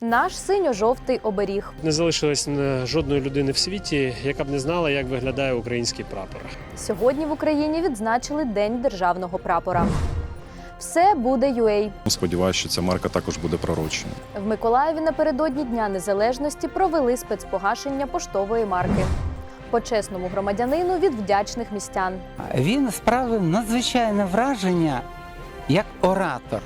Наш синьо-жовтий оберіг. Не залишилось е, жодної людини в світі, яка б не знала, як виглядає український прапор. Сьогодні в Україні відзначили День державного прапора. Все буде UA. Сподіваюся, що ця марка також буде пророчою. В Миколаєві напередодні Дня Незалежності провели спецпогашення поштової марки. Почесному громадянину від вдячних містян. Він справив надзвичайне враження як оратор,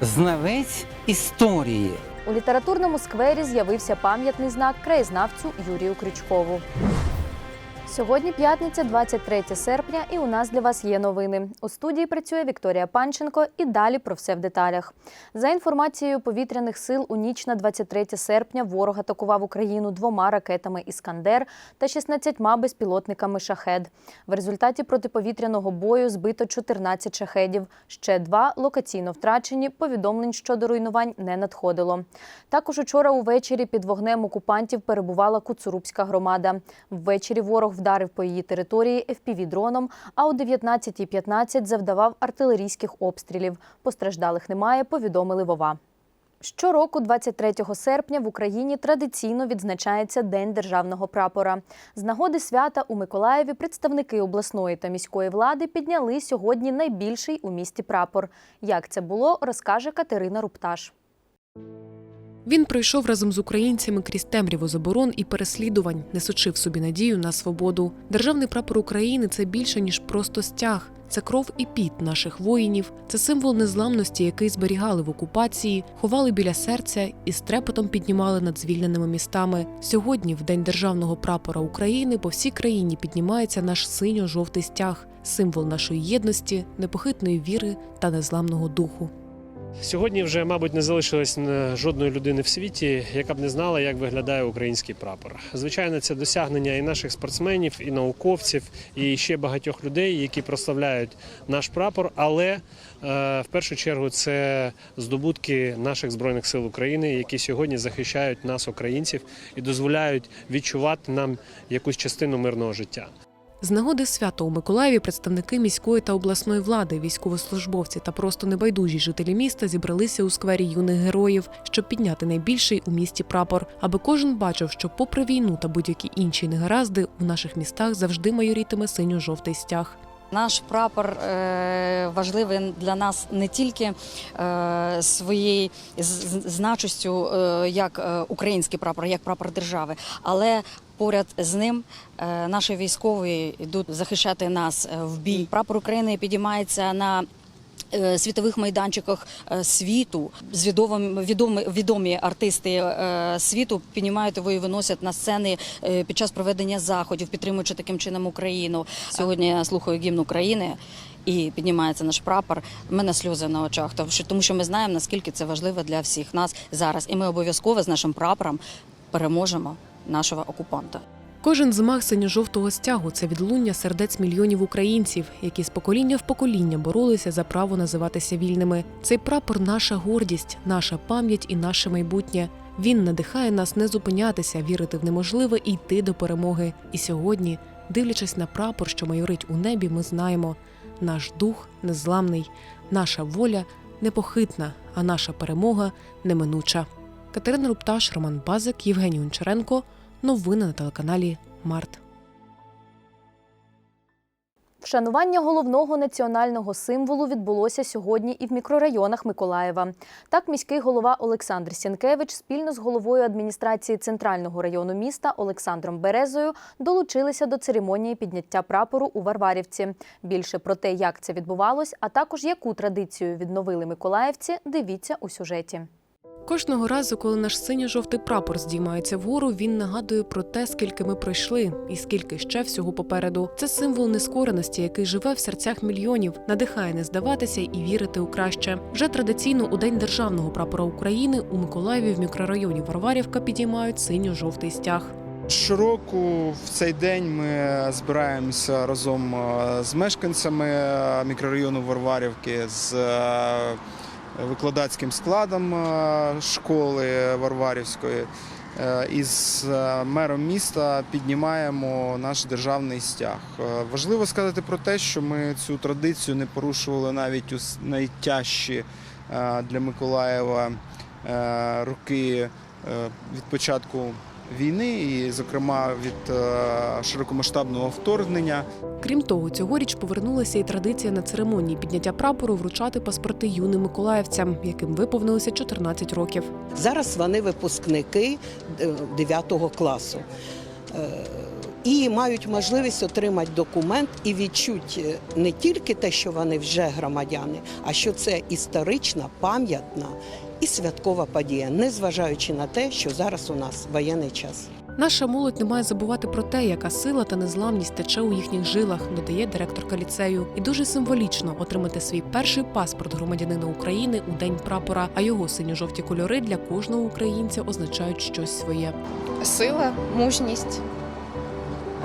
знавець історії. У літературному сквері з'явився пам'ятний знак краєзнавцю Юрію Крючкову. Сьогодні п'ятниця, 23 серпня, і у нас для вас є новини. У студії працює Вікторія Панченко і далі про все в деталях. За інформацією повітряних сил, у ніч на 23 серпня ворог атакував Україну двома ракетами Іскандер та 16 безпілотниками шахед. В результаті протиповітряного бою збито 14 шахедів. Ще два локаційно втрачені. Повідомлень щодо руйнувань не надходило. Також учора увечері під вогнем окупантів перебувала Куцурубська громада. Ввечері ворог вдарив по її території FPV-дроном, а о 19.15 завдавав артилерійських обстрілів. Постраждалих немає, повідомили Вова. Щороку, 23 серпня, в Україні традиційно відзначається День державного прапора. З нагоди свята у Миколаєві представники обласної та міської влади підняли сьогодні найбільший у місті прапор. Як це було, розкаже Катерина Рупташ. Він пройшов разом з українцями крізь темряву заборон і переслідувань, несучи в собі надію на свободу. Державний прапор України це більше ніж просто стяг. Це кров і піт наших воїнів. Це символ незламності, який зберігали в окупації, ховали біля серця і з піднімали над звільненими містами. Сьогодні, в день державного прапора України, по всій країні піднімається наш синьо-жовтий стяг, символ нашої єдності, непохитної віри та незламного духу. Сьогодні вже, мабуть, не залишилось жодної людини в світі, яка б не знала, як виглядає український прапор. Звичайно, це досягнення і наших спортсменів, і науковців, і ще багатьох людей, які прославляють наш прапор. Але е, в першу чергу це здобутки наших збройних сил України, які сьогодні захищають нас, українців, і дозволяють відчувати нам якусь частину мирного життя. З нагоди свята у Миколаєві представники міської та обласної влади, військовослужбовці та просто небайдужі жителі міста зібралися у сквері юних героїв, щоб підняти найбільший у місті прапор, аби кожен бачив, що, попри війну та будь-які інші негаразди, у наших містах завжди майорітиме синьо-жовтий стяг. Наш прапор е, важливий для нас не тільки е, своєю з- з- значущістю е, як український прапор, як прапор держави, але поряд з ним е, наші військові йдуть захищати нас е, в бій. Прапор України підіймається на е, Світових майданчиках світу з відомим відомі, відомі артисти світу піднімають його і виносять на сцени під час проведення заходів, підтримуючи таким чином Україну. Сьогодні я слухаю гімн України. І піднімається наш прапор. У мене сльози на очах, тому що ми знаємо наскільки це важливо для всіх нас зараз. І ми обов'язково з нашим прапором переможемо нашого окупанта. Кожен змах синьо-жовтого стягу це відлуння сердець мільйонів українців, які з покоління в покоління боролися за право називатися вільними. Цей прапор наша гордість, наша пам'ять і наше майбутнє. Він надихає нас не зупинятися, вірити в неможливе і йти до перемоги. І сьогодні, дивлячись на прапор, що майорить у небі, ми знаємо, наш дух незламний, наша воля непохитна, а наша перемога неминуча. Катерина Рупташ, Роман Базик, Євгеній Гончаренко. Новини на телеканалі Март. Вшанування головного національного символу відбулося сьогодні і в мікрорайонах Миколаєва. Так, міський голова Олександр Сінкевич спільно з головою адміністрації центрального району міста Олександром Березою долучилися до церемонії підняття прапору у Варварівці. Більше про те, як це відбувалось, а також яку традицію відновили миколаївці, дивіться у сюжеті. Кожного разу, коли наш синьо-жовтий прапор здіймається вгору, він нагадує про те, скільки ми пройшли, і скільки ще всього попереду. Це символ нескореності, який живе в серцях мільйонів, надихає не здаватися і вірити у краще. Вже традиційно у день державного прапора України у Миколаєві в мікрорайоні Варварівка підіймають синьо-жовтий стяг. Щороку в цей день ми збираємося разом е, з мешканцями е, мікрорайону Варварівки, з е, викладацьким складом е, школи Варварівської. е, І з е, мером міста піднімаємо наш державний стяг. Важливо сказати про те, що ми цю традицію не порушували навіть у найтяжчі для Миколаєва роки від початку війни, і, зокрема, від е, широкомасштабного вторгнення. Крім того, цьогоріч повернулася і традиція на церемонії підняття прапору вручати паспорти юним миколаївцям, яким виповнилося 14 років. Зараз вони випускники 9 класу. Е, І мають можливість отримати документ і відчуть е, не тільки те, що вони вже громадяни, а що це історична, пам'ятна і святкова подія, незважаючи на те, що зараз у нас воєнний час. Наша молодь не має забувати про те, яка сила та незламність тече у їхніх жилах, додає директорка ліцею. І дуже символічно отримати свій перший паспорт громадянина України у день прапора. А його синьо-жовті кольори для кожного українця означають щось своє. сила, мужність,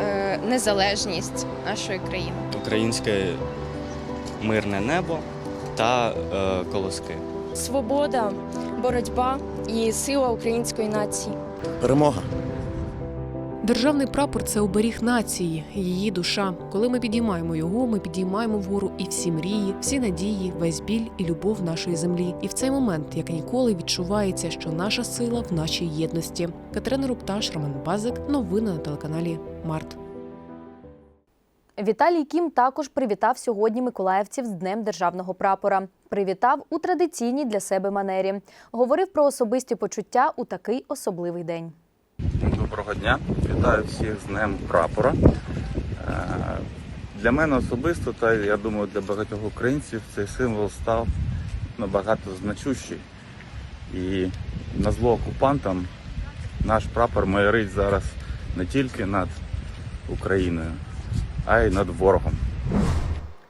е, незалежність нашої країни. українське мирне небо та е, колоски. Свобода, боротьба і сила української нації. Перемога. Державний прапор це оберіг нації, її душа. Коли ми підіймаємо його, ми підіймаємо вгору і всі мрії, всі надії, весь біль і любов нашої землі. І в цей момент, як ніколи, відчувається, що наша сила в нашій єдності. Катерина Рупташ, Роман Базик. Новини на телеканалі Март. Віталій Кім також привітав сьогодні миколаївців з Днем державного прапора. Привітав у традиційній для себе манері. Говорив про особисті почуття у такий особливий день. Доброго дня, вітаю всіх з Днем прапора. Е, Для мене особисто, та я думаю, для багатьох українців цей символ став набагато значущий. І на зло окупантам наш прапор майорить зараз не тільки над Україною, а й над ворогом.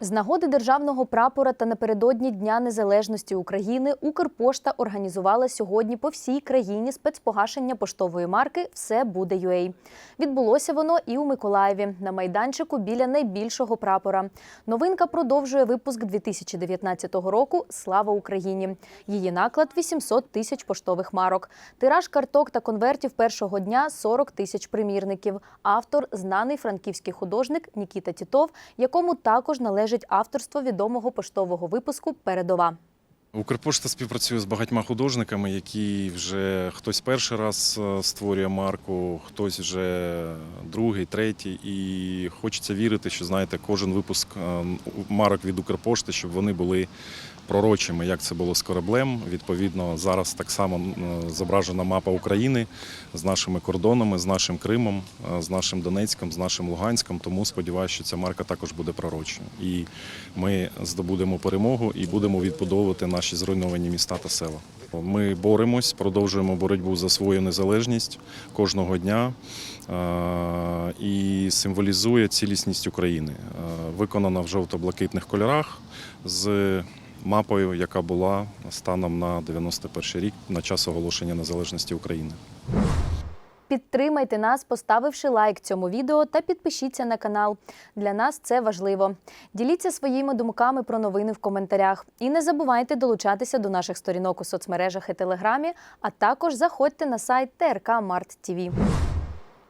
З нагоди державного прапора та напередодні Дня Незалежності України Укрпошта організувала сьогодні по всій країні спецпогашення поштової марки Все буде UA». Відбулося воно і у Миколаєві на майданчику біля найбільшого прапора. Новинка продовжує випуск 2019 року Слава Україні. Її наклад 800 тисяч поштових марок. Тираж карток та конвертів першого дня 40 тисяч примірників. Автор знаний франківський художник Нікіта Тітов, якому також належить авторство відомого поштового випуску Передова. Укрпошта співпрацює з багатьма художниками, які вже хтось перший раз е, створює марку, хтось вже другий, третій. І хочеться вірити, що знаєте, кожен випуск е, марок від Укрпошти, щоб вони були пророчими, як це було з кораблем. Відповідно, зараз так само зображена мапа України з нашими кордонами, з нашим Кримом, е, з нашим Донецьком, з нашим Луганськом. Тому сподіваюся, що ця марка також буде пророчою. І ми здобудемо перемогу і будемо відбудовувати наші зруйновані міста та села. Ми боремось, продовжуємо боротьбу за свою незалежність кожного дня е, і символізує цілісність України. Е, Виконана в жовто-блакитних кольорах з мапою, яка була станом на 91 рік на час оголошення незалежності України. Підтримайте нас, поставивши лайк цьому відео та підпишіться на канал. Для нас це важливо. Діліться своїми думками про новини в коментарях. І не забувайте долучатися до наших сторінок у соцмережах і телеграмі, а також заходьте на сайт ТРК Март ТВ.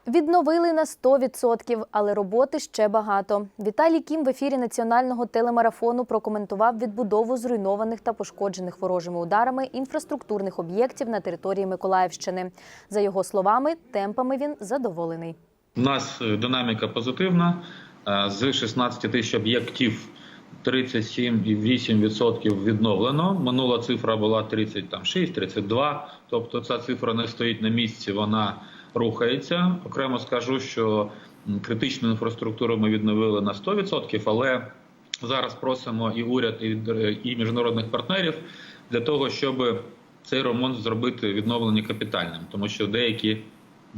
Відновили на 100%, але роботи ще багато. Віталій Кім в ефірі національного телемарафону прокоментував відбудову зруйнованих та пошкоджених ворожими ударами інфраструктурних об'єктів на території Миколаївщини. За його словами, темпами він задоволений. У нас е, динаміка позитивна. Е, З 16 тисяч об'єктів 37,8% відновлено. Минула цифра була 36-32, тобто ця цифра не стоїть на місці, вона рухається. Окремо скажу, що критичну інфраструктуру ми відновили на 100%, але зараз просимо і уряд, і і міжнародних партнерів для того, щоб цей ремонт зробити відновлення капітальним, тому що деякі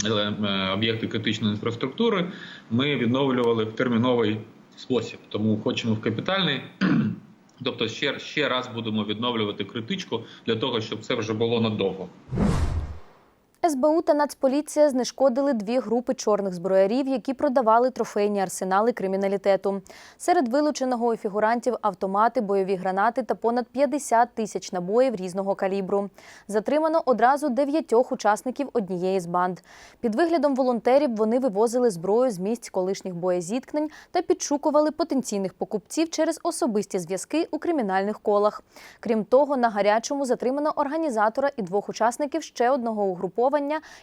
е, е, об'єкти критичної інфраструктури ми відновлювали в терміновий спосіб. Тому хочемо в капітальний. Тобто ще, ще раз будемо відновлювати критичку для того, щоб це вже було надовго. СБУ та Нацполіція знешкодили дві групи чорних зброярів, які продавали трофейні арсенали криміналітету. Серед вилученого у фігурантів автомати, бойові гранати та понад 50 тисяч набоїв різного калібру. Затримано одразу дев'ятьох учасників однієї з банд. Під виглядом волонтерів вони вивозили зброю з місць колишніх боєзіткнень та підшукували потенційних покупців через особисті зв'язки у кримінальних колах. Крім того, на гарячому затримано організатора і двох учасників ще одного угруповання,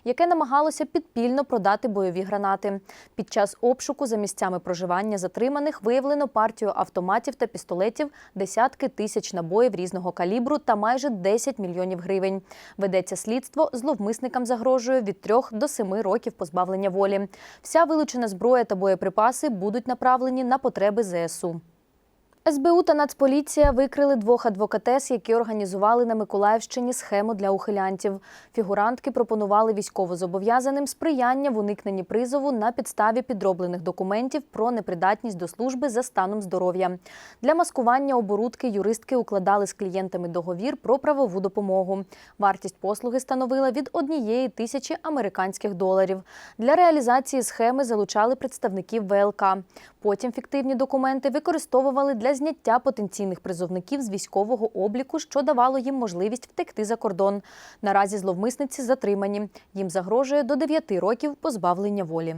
яке намагалося підпільно продати бойові гранати. Під час обшуку за місцями проживання затриманих виявлено партію автоматів та пістолетів, десятки тисяч набоїв різного калібру та майже 10 мільйонів гривень. Ведеться слідство, зловмисникам загрожує від 3 до 7 років позбавлення волі. Вся вилучена зброя та боєприпаси будуть направлені на потреби ЗСУ. СБУ та Нацполіція викрили двох адвокатес, які організували на Миколаївщині схему для ухилянтів. Фігурантки пропонували військовозобов'язаним сприяння в уникненні призову на підставі підроблених документів про непридатність до служби за станом здоров'я. Для маскування оборудки юристки укладали з клієнтами договір про правову допомогу. Вартість послуги становила від однієї тисячі американських доларів. Для реалізації схеми залучали представників ВЛК. Потім фіктивні документи використовували для зняття потенційних призовників з військового обліку, що давало їм можливість втекти за кордон. Наразі зловмисниці затримані. Їм загрожує до 9 років позбавлення волі.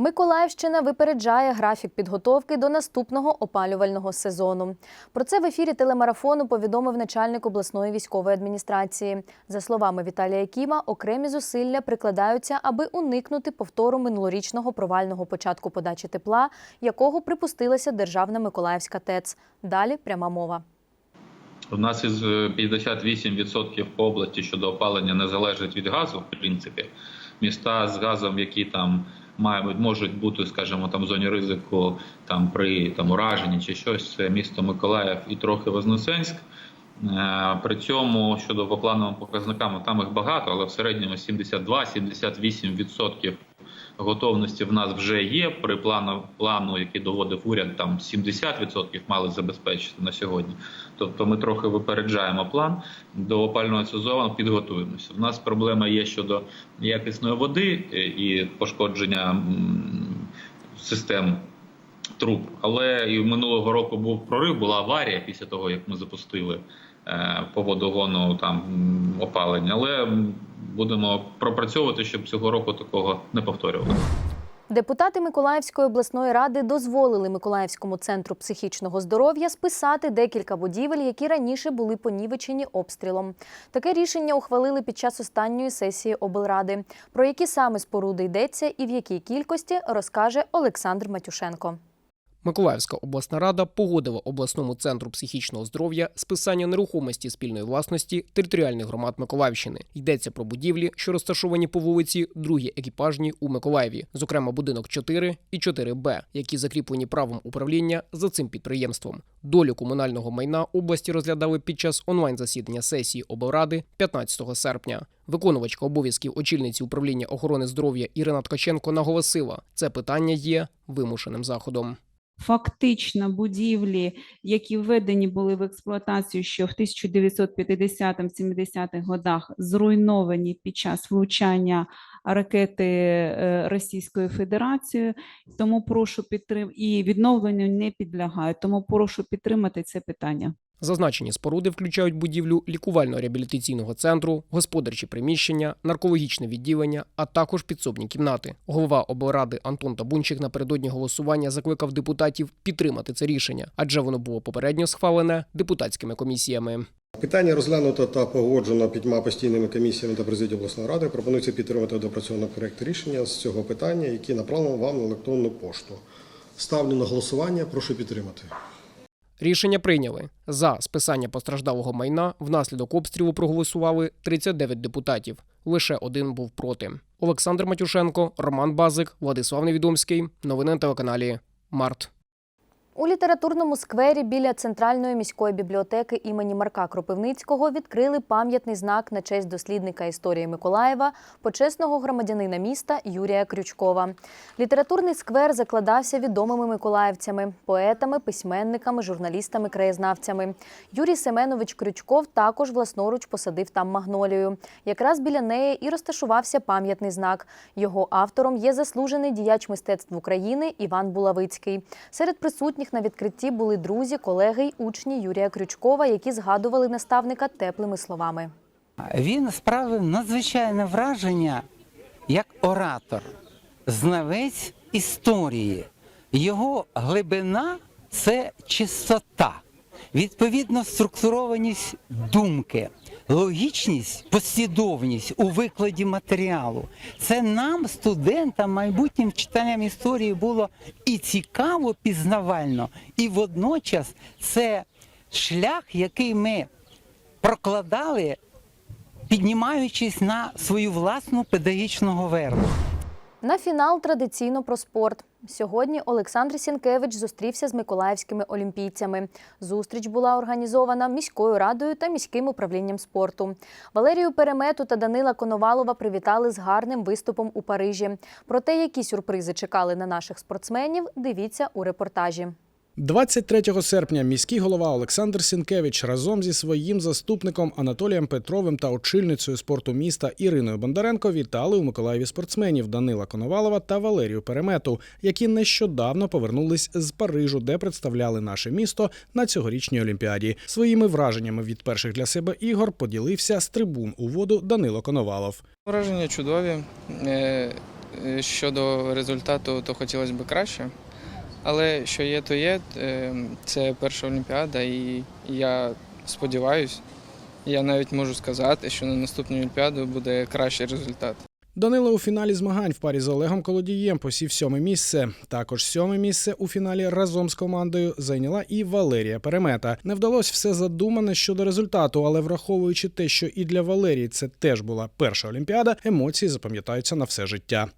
Миколаївщина випереджає графік підготовки до наступного опалювального сезону. Про це в ефірі телемарафону повідомив начальник обласної військової адміністрації. За словами Віталія Кіма, окремі зусилля прикладаються, аби уникнути повтору минулорічного провального початку подачі тепла, якого припустилася Державна Миколаївська ТЕЦ. Далі пряма мова. У нас із е, 58% по області щодо опалення не залежить від газу, в принципі. Міста з газом, які там мають, можуть бути, скажімо, там в зоні ризику там при там ураженні чи щось, це місто Миколаїв і трохи Вознесенськ. Е, При цьому щодо по плановим показникам, там їх багато, але в середньому 72-78% готовності в нас вже є. При плану, плану, який доводив уряд, там 70% мали забезпечити на сьогодні. Тобто ми трохи випереджаємо план до опального сезону, підготуємося. У нас проблема є щодо якісної води е, і пошкодження систем труб. Але і минулого року був прорив, була аварія після того, як ми запустили е, по водогону там опалення. Але будемо пропрацьовувати, щоб цього року такого не повторювалося. Депутати Миколаївської обласної ради дозволили Миколаївському центру психічного здоров'я списати декілька будівель, які раніше були понівечені обстрілом. Таке рішення ухвалили під час останньої сесії облради. Про які саме споруди йдеться і в якій кількості розкаже Олександр Матюшенко. Миколаївська обласна рада погодила обласному центру психічного здоров'я списання нерухомості спільної власності територіальних громад Миколаївщини. Йдеться про будівлі, що розташовані по вулиці Другій екіпажній у Миколаєві, зокрема будинок 4 і 4Б, які закріплені правом управління за цим підприємством. Долю комунального майна області розглядали під час онлайн-засідання сесії облради 15 серпня. Виконувачка обов'язків очільниці управління охорони здоров'я Ірина Ткаченко наголосила, це питання є вимушеним заходом. Фактично будівлі, які введені були в експлуатацію ще в 1950-70-х годах, зруйновані під час влучання ракети Російської Федерації. Тому прошу підтрим і відновленню не підлягають. Тому прошу підтримати це питання. Зазначені споруди включають будівлю лікувально-реабілітаційного центру, господарчі приміщення, наркологічне відділення, а також підсобні кімнати. Голова облради Антон Табунчик напередодні голосування закликав депутатів підтримати це рішення, адже воно було попередньо схвалене депутатськими комісіями. Питання розглянуто та погоджено п'ятьма постійними комісіями та президією обласної ради. Пропонується підтримати допрацьований проект рішення з цього питання, які направлено вам на електронну пошту. Ставлю на голосування. Прошу підтримати. Рішення прийняли за списання постраждалого майна. Внаслідок обстрілу проголосували 39 депутатів. Лише один був проти. Олександр Матюшенко, Роман Базик, Владислав Невідомський. Новини на телеканалі Март. У літературному сквері біля центральної міської бібліотеки імені Марка Кропивницького відкрили пам'ятний знак на честь дослідника історії Миколаєва, почесного громадянина міста Юрія Крючкова. Літературний сквер закладався відомими миколаївцями, поетами, письменниками, журналістами, краєзнавцями. Юрій Семенович Крючков також власноруч посадив там магнолію. Якраз біля неї і розташувався пам'ятний знак. Його автором є заслужений діяч мистецтв України Іван Булавицький. Серед присутніх на відкритті були друзі, колеги й учні Юрія Крючкова, які згадували наставника теплими словами. Він справив надзвичайне враження як оратор, знавець історії. Його глибина це чистота, відповідно, структурованість думки, логічність, послідовність у викладі матеріалу. Це нам, студентам, майбутнім читанням історії було і цікаво, пізнавально, і водночас це шлях, який ми прокладали піднімаючись на свою власну педагогічну говерлу. На фінал традиційно про спорт. Сьогодні Олександр Сінкевич зустрівся з миколаївськими олімпійцями. Зустріч була організована міською радою та міським управлінням спорту. Валерію Перемету та Данила Коновалова привітали з гарним виступом у Парижі. Про те, які сюрпризи чекали на наших спортсменів, дивіться у репортажі. 23 серпня міський голова Олександр Сінкевич разом зі своїм заступником Анатолієм Петровим та очільницею спорту міста Іриною Бондаренко вітали у Миколаєві спортсменів Данила Коновалова та Валерію Перемету, які нещодавно повернулись з Парижу, де представляли наше місто на цьогорічній олімпіаді. Своїми враженнями від перших для себе ігор поділився з трибун у воду Данило Коновалов. Враження чудові. Е, е, Щодо результату, то хотілося б краще. Але що є, то є. Е, Це перша Олімпіада, і я сподіваюся, я навіть можу сказати, що на наступну Олімпіаду буде кращий результат. Данило у фіналі змагань в парі з Олегом Колодієм посів сьоме місце. Також сьоме місце у фіналі разом з командою зайняла і Валерія Перемета. Не вдалося все задумане щодо результату, але враховуючи те, що і для Валерії це теж була перша олімпіада, емоції запам'ятаються на все життя.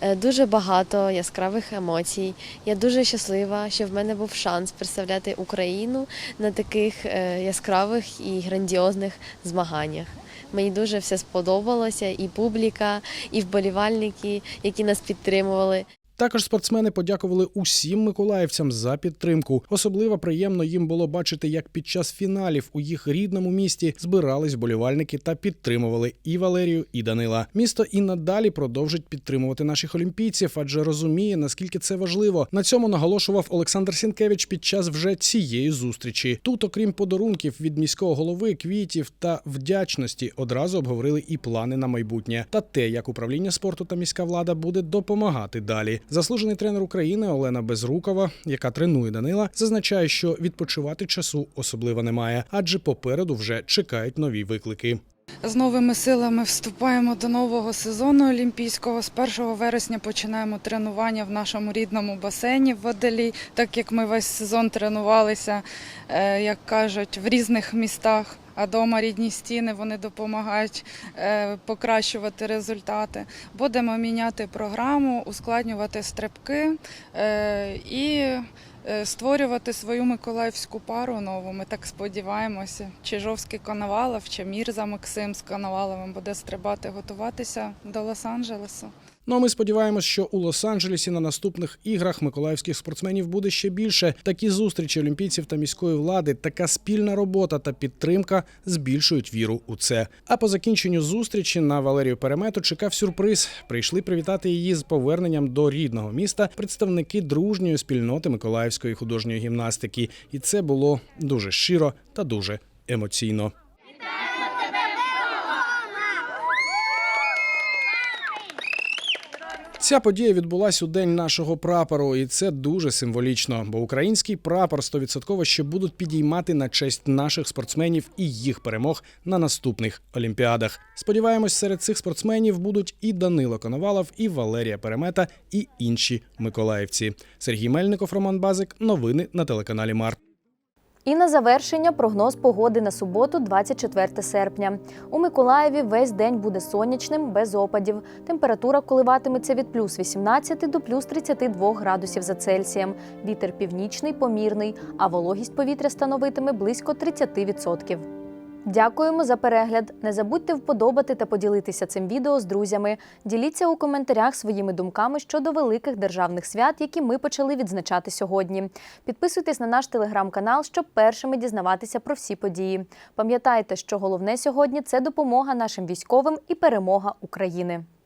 Е, Дуже багато яскравих емоцій. Я дуже щаслива, що в мене був шанс представляти Україну на таких е, яскравих і грандіозних змаганнях. Мені дуже все сподобалося, і публіка, і вболівальники, які нас підтримували. Також спортсмени подякували усім миколаївцям за підтримку. Особливо приємно їм було бачити, як під час фіналів у їх рідному місті збирались болівальники та підтримували і Валерію, і Данила. Місто і надалі продовжить підтримувати наших олімпійців, адже розуміє наскільки це важливо. На цьому наголошував Олександр Сінкевич під час вже цієї зустрічі. Тут, окрім подарунків від міського голови, квітів та вдячності, одразу обговорили і плани на майбутнє та те, як управління спорту та міська влада буде допомагати далі. Заслужений тренер України Олена Безрукова, яка тренує Данила, зазначає, що відпочивати часу особливо немає, адже попереду вже чекають нові виклики. З новими силами вступаємо до нового сезону олімпійського. З 1 вересня починаємо тренування в нашому рідному басейні в Водолій, так як ми весь сезон тренувалися, е, як кажуть, в різних містах. А дома рідні стіни вони допомагають е, покращувати результати. Будемо міняти програму, ускладнювати стрибки е, і е, створювати свою миколаївську пару нову. Ми так сподіваємося. Чижовський Коновалов чи Мірза Максим з Коноваловим буде стрибати, готуватися до Лос-Анджелесу. Ну а ми сподіваємось, що у Лос-Анджелесі на наступних іграх миколаївських спортсменів буде ще більше. Такі зустрічі олімпійців та міської влади, така спільна робота та підтримка збільшують віру у це. А по закінченню зустрічі на Валерію Перемету чекав сюрприз. Прийшли привітати її з поверненням до рідного міста представники дружньої спільноти Миколаївської художньої гімнастики, і це було дуже щиро та дуже емоційно. Ця подія відбулася у день нашого прапору, і це дуже символічно, бо український прапор 100% ще будуть підіймати на честь наших спортсменів і їх перемог на наступних олімпіадах. Сподіваємось, серед цих спортсменів будуть і Данило Коновалов, і Валерія Перемета, і інші миколаївці. Сергій Мельников, Роман Базик. Новини на телеканалі Март. І на завершення прогноз погоди на суботу, 24 серпня. У Миколаєві весь день буде сонячним, без опадів. Температура коливатиметься від плюс 18 до плюс 32 градусів за Цельсієм. Вітер північний, помірний, а вологість повітря становитиме близько 30%. Дякуємо за перегляд. Не забудьте вподобати та поділитися цим відео з друзями. Діліться у коментарях своїми думками щодо великих державних свят, які ми почали відзначати сьогодні. Підписуйтесь на наш телеграм-канал, щоб першими дізнаватися про всі події. Пам'ятайте, що головне сьогодні це допомога нашим військовим і перемога України.